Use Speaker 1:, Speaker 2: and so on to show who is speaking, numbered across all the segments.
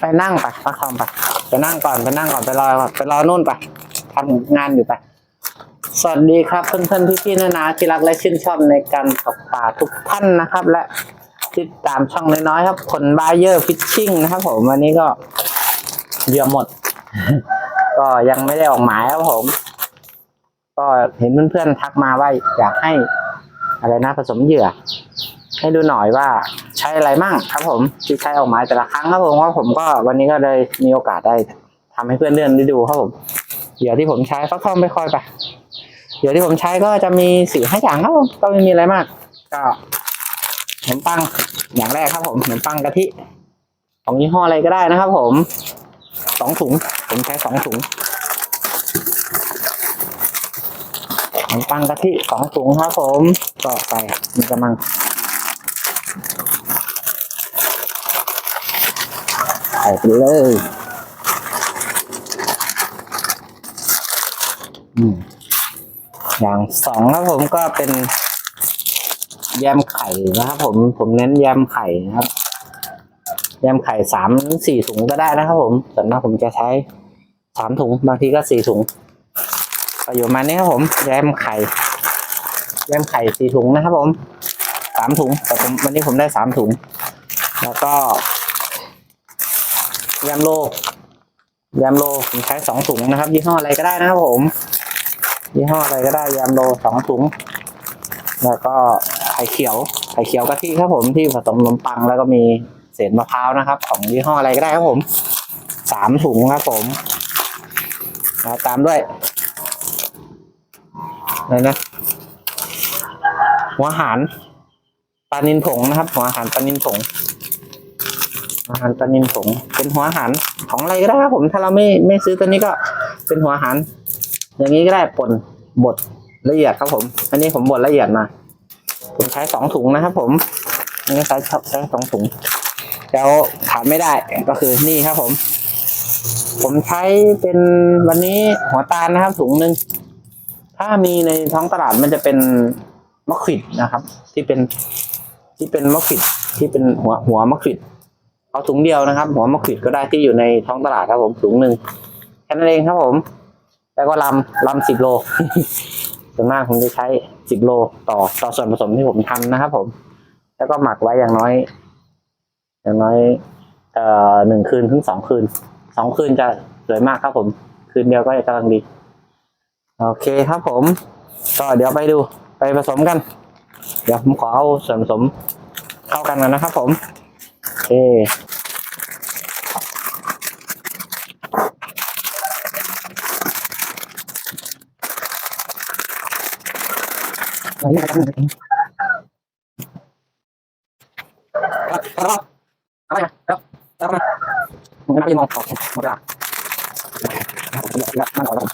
Speaker 1: ไปนั่งไปฟักทองไปไปนั่งก่อนไปนั่งก่อนไปรอก่อนไปรอนู่นไปทำงานอยู่ไปสวัสดีครับเพื่อนๆพี่ๆนานาที่รักและชื่นชอบในการตกปลาทุกท่านนะครับ และติดตามช่องน้อยๆครับคนบายเยอร์ฟิชชิ่งนะครับ ผมวันนี้ก็เยื่อหมด ก็ยังไม่ได้ออกหมายครับผม ก็เห็นเพื่อนๆทักมาว่าอยากให้อะไรนะผสมเหยื่อ ให้ดูหน่อยว่าใช้อะไรมั่งครับผมที่ใช้ออกหมาแต่ละครั้งครับผมว่าผมก็วันนี้ก็เลยมีโอกาสได้ทำให้เพื่อนเดือนได้ดูครับผมเหยื่อที่ผมใช้ฟักทองไม่ค่อยไปเหยื่อที่ผมใช้ก็จะมีสี่ห้าอย่างครับผมก็ไม่มีอะไรมาก ก็ขนมปังอย่างแรกครับผมขนมปังกะทิของยี่ห้ออะไรก็ได้นะครับ ผมสองถุง ผมใช้สองถุงขนมปังกะทิสองถุงครับผมก็ไปมีกำลัง ใส่ ไปเลยอย่างสองครับผมก็เป็นแยมไข่นะครับ ผมผมเน้นแยมไข่นะครับแยมไข่สามสี่ถุงก็ได้นะครับ ผมส่วนมากผมจะใช้สามถุงบางทีก็สี่ถุงก็อยู่ประมาณนี้ครับผมแยมไข่แยมไข่สี่ถุงนะครับ ผมสามถุงแต่ผมวันนี้ผมได้สามถุง แล้วก็ ยำโลยำโลผมใช้สองถุงนะครับ ยี่ห้ออะไรก็ได้นะครับผม ยี่ห้ออะไรก็ได้ยำโลสองถุง แล้วก็ไข่เขียว ไข่เขียวกะทิครับผมที่ผสมนมปังแล้วก็มีเศษมะพร้าวนะครับ ของยี่ห้ออะไรก็ได้ครับผมสามถุงครับผมแล้วตามด้วยอะไรนะหัวหารปลานินผงนะครับ หัวหารปลานินผง อาหารปลานิลผงเป็นหัวอาหารของอะไรก็ได้ครับผมถ้าเราไม่ไม่ซื้อตัวนี้ก็เป็นหัวอาหาร อย่างนี้ก็ได้ป่นบดละเอียดครับผม อันนี้ผมบดละเอียดมาผมใช้สองถุงนะครับ ผมนี่ใช้ใช้สองถุงแล้วขาดไม่ได้ก็คือนี่ครับผม ผมใช้เป็นวันนี้หัวตาลนะครับถุงหนึ่งถ้ามีในท้องตลาดมันจะเป็นมะขิดนะครับ ที่เป็นที่เป็นมะขิดที่เป็นหัวหัวมะขิด เอาถุงเดียวนะครับ หัวมะขิดก็ได้ที่อยู่ในท้องตลาดครับผมถุงหนึ่งแค่นั้นเองครับผม แล้วก็ลำลำสิบโลส่วนมากผมจะใช้สิบโลต่อต่อส่วนผสมที่ผมทำนะครับผม แล้วก็หมักไว้อย่างน้อย อย่างน้อย เอ่อหนึ่งคืนถึงสองคืนสองคืนจะสวยมากครับผม คืนเดียวก็จะกำลังดี โอเคครับผม ก็เดี๋ยวไปดูไปผสมกัน เดี๋ยวผมขอเอาส่วนผสมเข้ากันกันนะครับผม โอเคอะไรอะไรอะไรครับแล้วมามันไม่มองออกหมดละนั่งก่อน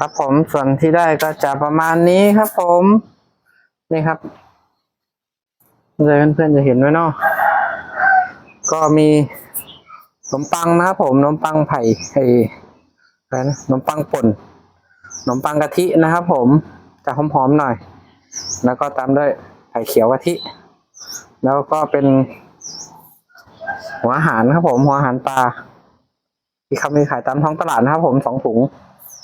Speaker 1: ครับผมส่วนที่ได้ก็จะประมาณนี้ครับผมนี่ครับเลยเพื่อนๆจะเห็นไว้เนาะก็มีขนมปังนะครับผมขนมปังไผ่ไอ้อะไรนะขนมปังป่นขนมปังกะทินะครับผมจะหอมๆหน่อย แล้วก็ตามด้วยไข่เขียวกะทิ แล้วก็เป็นหัวอาหารครับผมหัวอาหารปลาที่เขามีขายตามท้องตลาดนะครับผมสองถุง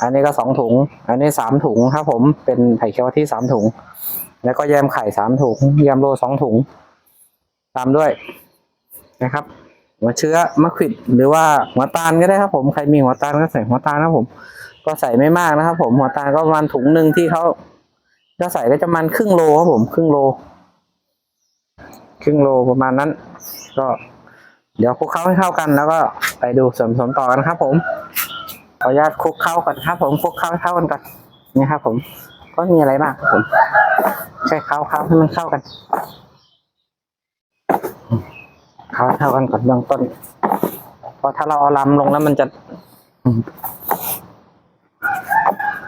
Speaker 1: อันนี้ก็สองถุง อันนี้สามถุงครับผมเป็นไข่เขียวกะทิสามถุง แล้วก็แยมไข่สามถุงแยมโลสองถุง ตามด้วยนะครับ หัวเชื้อมะขิดหรือว่าหัวตาลก็ได้ครับผมใครมีหัวตาลก็ใส่หัวตาลนะครับผม ก็ใส่ไม่มากนะครับผมหัวตาลก็ประมาณถุงหนึ่งที่เขาก็ใส่ก็จะมาณครึ่งโลครับผมครึ่งโล ครึ่งโลประมาณนั้น ก็เดี๋ยวคลุกเคล้าให้เข้ากันแล้วก็ไปดูส่วนผสมต่อกันครับผม ออนุญาตคลุกเคล้าก่อนครับผมคลุกเคล้าเข้ากันก่อนนี่ครับ ผมก็มีอะไรมากครับผมใช่เคล้าเคล้าให้มันเข้ากันเคล้าเข้ากันก่อนเบื้องต้นเพราะถ้าเราเอาลำลงแล้วมันจะ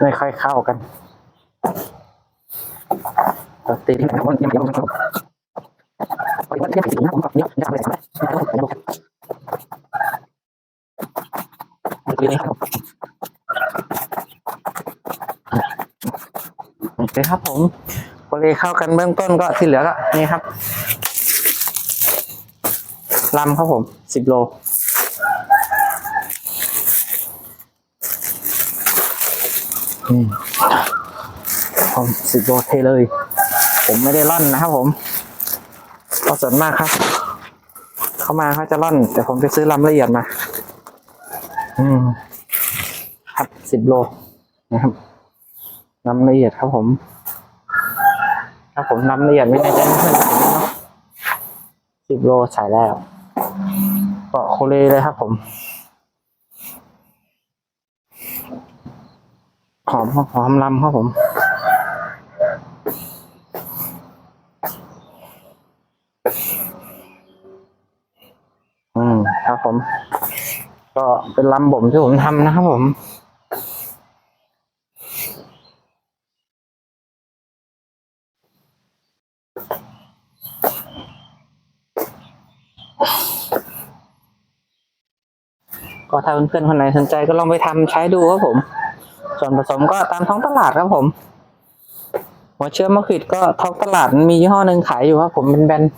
Speaker 1: ไม่ค่อยเข้ากันเราตีที่ไหนมันยังยังยังปฏิบัติยังสี่นะผมก็เยอะยังไม่ได้ไม่ต้ไปบอกดูนี่ครับ โอเครับผมโอเลเข้ากันเบื้องต้นก็ที่เหลือก็นี่ครับลำครับผมสิบโลอืมผมสิบโลเทเลย ผมไม่ได้ร่อนนะครับผมเพราะส่วนมากครับ เข้ามาเขาจะร่อน แต่ผมไปซื้อลำละเอียดมา อืม ครับสิบโลนะครับ ลำละเอียดครับผมครับผมลำละเอียดไม่แน่ใจเพื่อนเนไหมเนาะสิบโลใส่แล้วก็โคเลเลยครับผมหอมหอมลำครับผมอืมครับผม ก็เป็นลำบ่มที่ผมทำนะครับผม ถ้าเพื่อนๆคนไหนสนใจก็ลองไปทำใช้ดูครับผม ส่วนผสมก็ตามท้องตลาดครับผม หัวเชื้อมะขิดก็ท้องตลาดมียี่ห้อหนึ่งขายอยู่ครับผมเป็นแบรนด์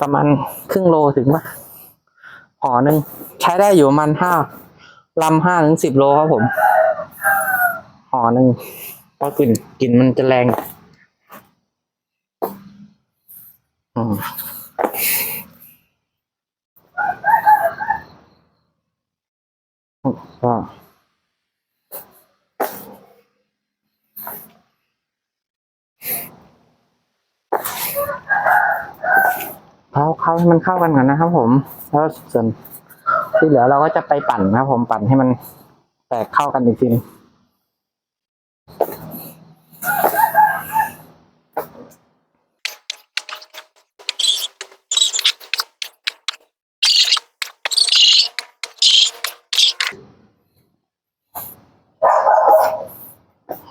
Speaker 1: ประมาณครึ่งโลถึงปะห่อหนึ่งใช้ได้อยู่ประมันห้าลำห้าถึงสิบโลครับผมห่อหนึ่งเพราะกลิ่นกลิ่นมันจะแรง อืมก็ เขาเขา ให้มันเข้ากันก่อนนะครับผมแล้วส่วนที่เหลือเราก็จะไปปั่นนะครับผมปั่นให้มันแตกเข้ากันอีกที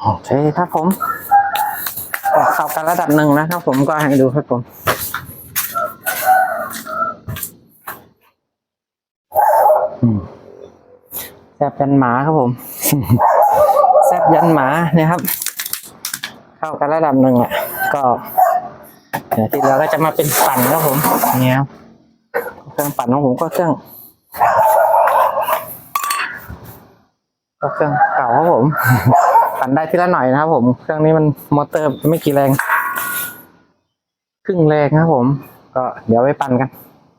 Speaker 1: โอเคครับผมเข้ากันระดับหนึ่งนะครับผมก็ให้ดูครับผม อืม แซบยันหมาครับผม แซบยันหมาเนี่ยครับ เข้ากันระดับหนึ่งอะ ก็เดี๋ยวที่เหลือก็จะมาเป็นปั่นครับผมเนี่ยครับเครื่องปั่นของผมก็เครื่อง ก็เครื่องเก่าครับผม ปั่นได้ทีละหน่อยนะครับผม เครื่องนี้มันมอเตอร์ไม่กี่แรงครึ่งแรงครับผม ก็เดี๋ยวไปปั่นกัน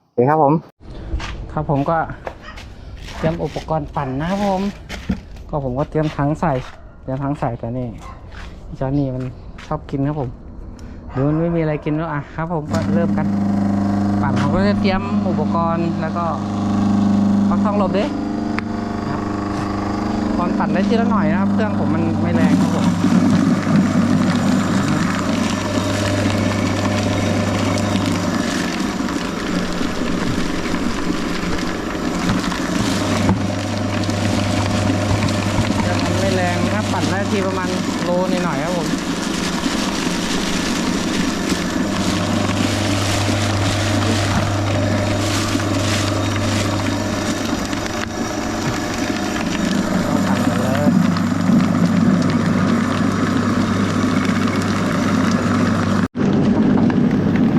Speaker 1: โอเคครับผม ครับผมก็ เตรียมอุปกรณ์ปั่นนะครับผม ก็ผมก็เตรียมถังใส่ เตรียมถังใส่แต่นี่จ้านี่มันชอบกินครับผมหรือมันไม่มีอะไรกินแล้วอะครับ ผมก็เริ่มกัน ปั่นผมก็จะเตรียมอุปกรณ์แล้วก็ฟักทองลบดิครับตอนปั่นได้ทีละหน่อยนะครับ เครื่องผมมันไม่แรงครับผม เครื่องมันไม่แรงนะครับปั่นได้ทีประมาณโลนิดหน่อยๆครับผม เอาปั่นไปเลย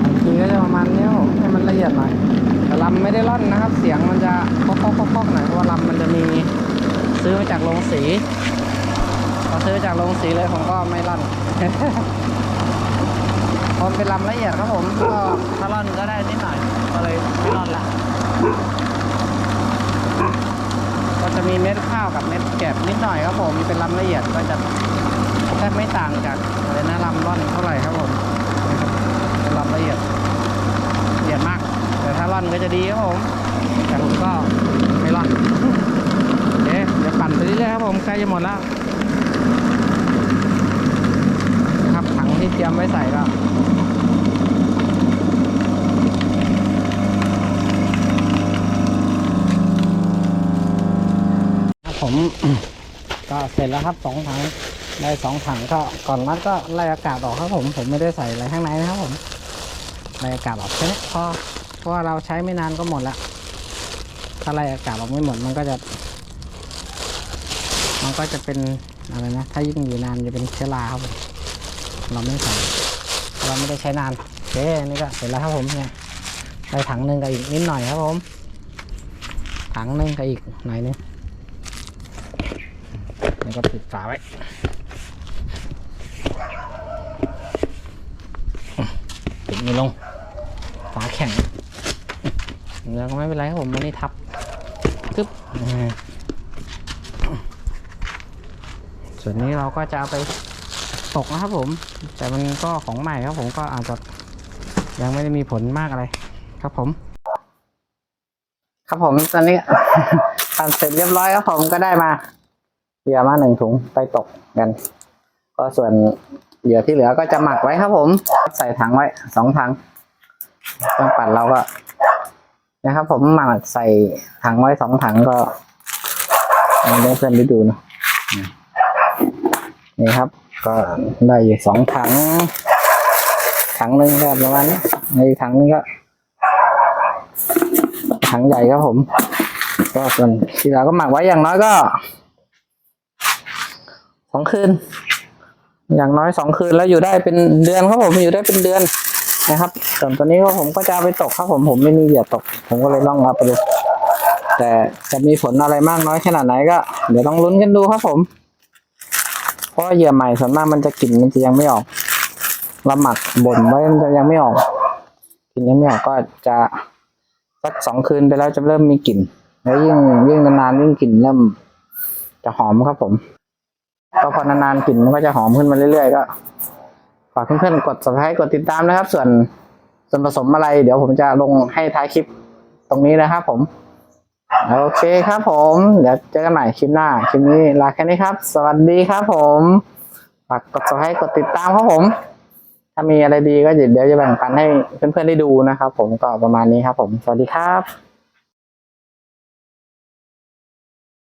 Speaker 1: บางทีก็จะประมาณนี้ครับผมให้มันละเอียดหน่อย แต่ลำไม่ได้ร่อนนะครับ เสียงมันจะก๊อกๆๆๆหน่อยเพราะว่าลำมันจะมีซื้อมาจากโรงสี พอซื้อจากโรงสีเลยผมก็ไม่ร่อนพอมันเป็นลำละเอียดครับผมก็ถ้าร่อนก็ได้นิดหน่อย ก็เลยไม่ร่อนละ ก็จะมีเม็ดข้าวกับเม็ดแกบนิดหน่อยครับผมเป็นลำละเอียดก็จะแทบไม่ต่างจากอะไรนะลำร่อนเท่าไหร่ครับผมเป็นลำละเอียดละเอียดมาก แต่ถ้าร่อนก็จะดีครับผมแต่ผมก็ไม่ร่อนเคเดี๋ยวปั่นไปเรื่อยๆครับผมใกล้จะหมดแล้ว นะครับถังที่เตรียมไว้ใส่ก็ผมก็เสร็จแล้วครับสองถังได้สองถังก็ก่อนรัดก็ไล่อากาศออกครับผมผมไม่ได้ใส่อะไรข้างในนะครับผมไล่อากาศออกแค่นี้พอเพราะเราใช้ไม่นานก็หมดล้วถ้าไล่อากาศออกไม่หมดมันก็จะ มันก็จะเป็น อะไรนะ ถ้ายิ่งอยู่นานจะเป็นเชื้อราครับผมเราไม่ใส่เราไม่ได้ใช้นานโอเคนี่ก็เสร็จแล้วครับผมเนี่ยได้ถังหนึ่งกับอีกนิดหน่อยครับผม ถังหนึ่งกับอีกหน่อยนึงแล้วก็ปิดฝาไว้ปิดไม่ลงฝาแข็งแล้วก็ไม่เป็นไรครับผมไม่ได้ทับตึ๊บอ่า ส่วนนี้เราก็จะเอาไปตกนะครับผม แต่มันก็ของใหม่ครับผมก็อาจจะยังไม่ได้มีผลมากอะไร ครับผม ครับผมตอนนี้ ทำเสร็จเรียบร้อยครับผมก็ได้มาเหยื่อมาหนึ่งถุงไปตกกัน ก็ส่วนเหยื่อที่เหลือก็จะหมักไว้ครับผม ใส่ถังไว้สองถังเครื่องปั่นเราก็นะครับ ผมหมักใส่ถังไว้สองถังก็ให้เพื่อนได้ดูเนอะ นี่ครับ ก็ได้อยู่สองถัง ถังหนึ่งก็ประมาณนี้ในถังนึงก็ ถังใหญ่ครับผม ก็ส่วนที่เหลือก็หมักไว้อย่างน้อยก็สองคืน อย่างน้อยสองคืนแล้วอยู่ได้เป็นเดือนครับผมอยู่ได้เป็นเดือนนะครับ ส่วนตัวนี้ก็ผมก็จะไปตกครับผมผมไม่มีเหยื่อตก ผมก็เลยล่องเอาไปดูแต่จะมีผลอะไรมากน้อยขนาดไหนก็ เดี๋ยวต้องลุ้นกันดูครับผม ราะเหยื่อใหม่ส่วนมากมันจะกลิ่นมันจะยังไม่ออกเราหมักบ่นไว้มันจะยังไม่ออกกลิ่นยังไม่ออกก็จะสักสองคืนไปแล้วจะเริ่มมีกลิ่น แล้วยิ่งยิ่งนานๆยิ่งกลิ่นเริ่ม จะหอมครับผมก็พอนานๆกลิ่นมันก็จะหอมขึ้นมาเรื่อยๆก็ฝากเพื่อนๆกด subscribe กดติดตามนะครับ ส่วนส่วนผสมอะไร เดี๋ยวผมจะลงให้ท้ายคลิปตรงนี้นะครับผม โอเคครับผม เดี๋ยวเจอกันใหม่คลิปหน้า คลิปนี้ลาแค่นี้ครับ สวัสดีครับผมฝากกด subscribe กดติดตามครับผม ถ้ามีอะไรดีก็เดี๋ยวจะแบ่งปันให้เพื่อนๆได้ดูนะครับผมก็ประมาณนี้ครับผม สวัสดีครับ